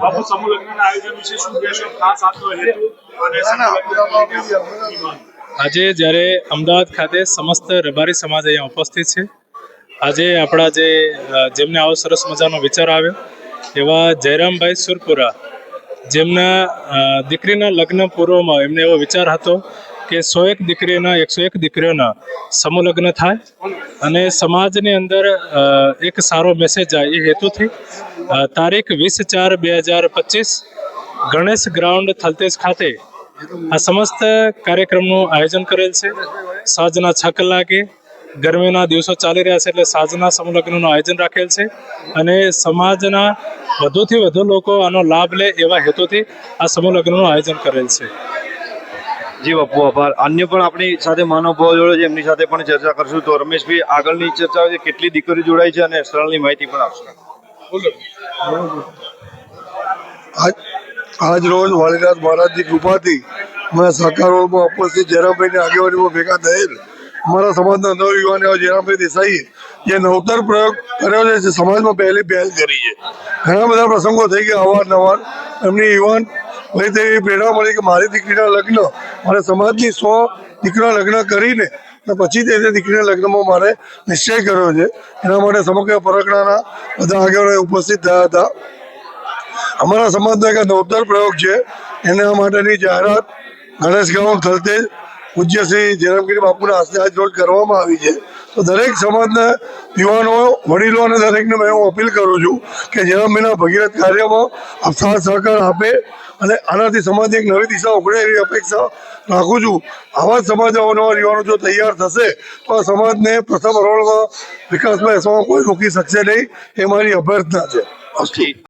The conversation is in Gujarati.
બાપુ સમૂહ લગ્નના આયોજન વિશે શું કહેશો ખાસ આજનો હેતુ અને સમૂહ લગ્નને લઈને આપની માંગ. આજે જ્યારે અમદાવાદ ખાતે સમસ્ત રબારી સમાજ અહીંયા ઉપસ્થિત છે આજે આપણા જે જેમને આવો સરસ મજાનો વિચાર આવ્યો એવા જયરામભાઈ સુરપુરા જેમના દીકરીના લગ્ન પૂર્વમાં એમને એવો વિચાર હતો કે સો એક દીકરીના એકસો એક દીકરીઓના સમૂહ લગ્ન થાય અને સમાજની અંદર એક સારો મેસેજ જાય એ હેતુથી તારીખ વીસ ચાર બે હજાર પચીસ ગણેશ ગ્રાઉન્ડ થલતેજ ખાતે આ સમસ્ત કાર્યક્રમનું આયોજન કરેલ છે. સાંજના છ કલાકે ગરમીના દિવસો ચાલી રહ્યા છે એટલે સાંજના સમલગ્નનું આયોજન રાખેલ છે અને સમાજના વધુથી વધુ લોકો આનો લાભ લે એવા હેતુથી આ સમલગ્નનું આયોજન કરેલ છે. જી બાપુ, આભાર. અન્ય પણ આપણી સાથે મહાનુભાવો જોડે છે, એમની સાથે પણ ચર્ચા કરશું. તો રમેશભાઈ, આગળની ચર્ચા કેટલી દીકરીઓ જોડાઈ છે અને સ્થળની માહિતી પણ આપશે. આજ રોજ વાલીનાથ મહારાજની કૃપાથી મારા સહકાર રોડમાં ઉપસ્થિત જયરામભાઈની આગેવાનીમાં ભેગા થયેલ મારા સમાજના નવયુવાન એવા જયરામભાઈ દેસાઈએ જે નવતર પ્રયોગ કર્યો છે સમાજમાં પહેલી પહેલ કરી છે. ઘણા બધા પ્રસંગો થઈ ગયા અવારનવાર. એમની યુવાન ભાઈ તેવી પ્રેરણા મળી કે મારી દીકરીના લગ્ન, મારે સમાજની સો દીકરા લગ્ન કરીને અને પછી તે દીકરીના લગ્નમાં મારે નિશ્ચય કર્યો છે. એના માટે સમગ્ર પરગણાના બધા આગેવાનો ઉપસ્થિત થયા હતા. અમારા સમાજનો એક નવતર પ્રયોગ છે. એના માટેની જાહેરાત ગણેશ ગામ થલતેજ પૂજ્ય શ્રી જયરામગીરી બાપુના હસ્તે આજ રોજ કરવામાં આવી છે. તો દરેક સમાજના યુવાનો, વડીલો અને દરેકને મેં હું અપીલ કરું છું કે જયરામભાઈના ભગીરથ કાર્યમાં સાથ સહકાર આપે અને આનાથી સમાજની એક નવી દિશા ઉઘડે એવી અપેક્ષા રાખું છું. આવા જ સમાજ અવનવા યુવાનો જો તૈયાર થશે, તો આ સમાજને પ્રથમ હરોળમાં વિકાસમાં એસવામાં કોઈ રોકી શકશે નહીં. એ મારી અભ્યર્થના છે.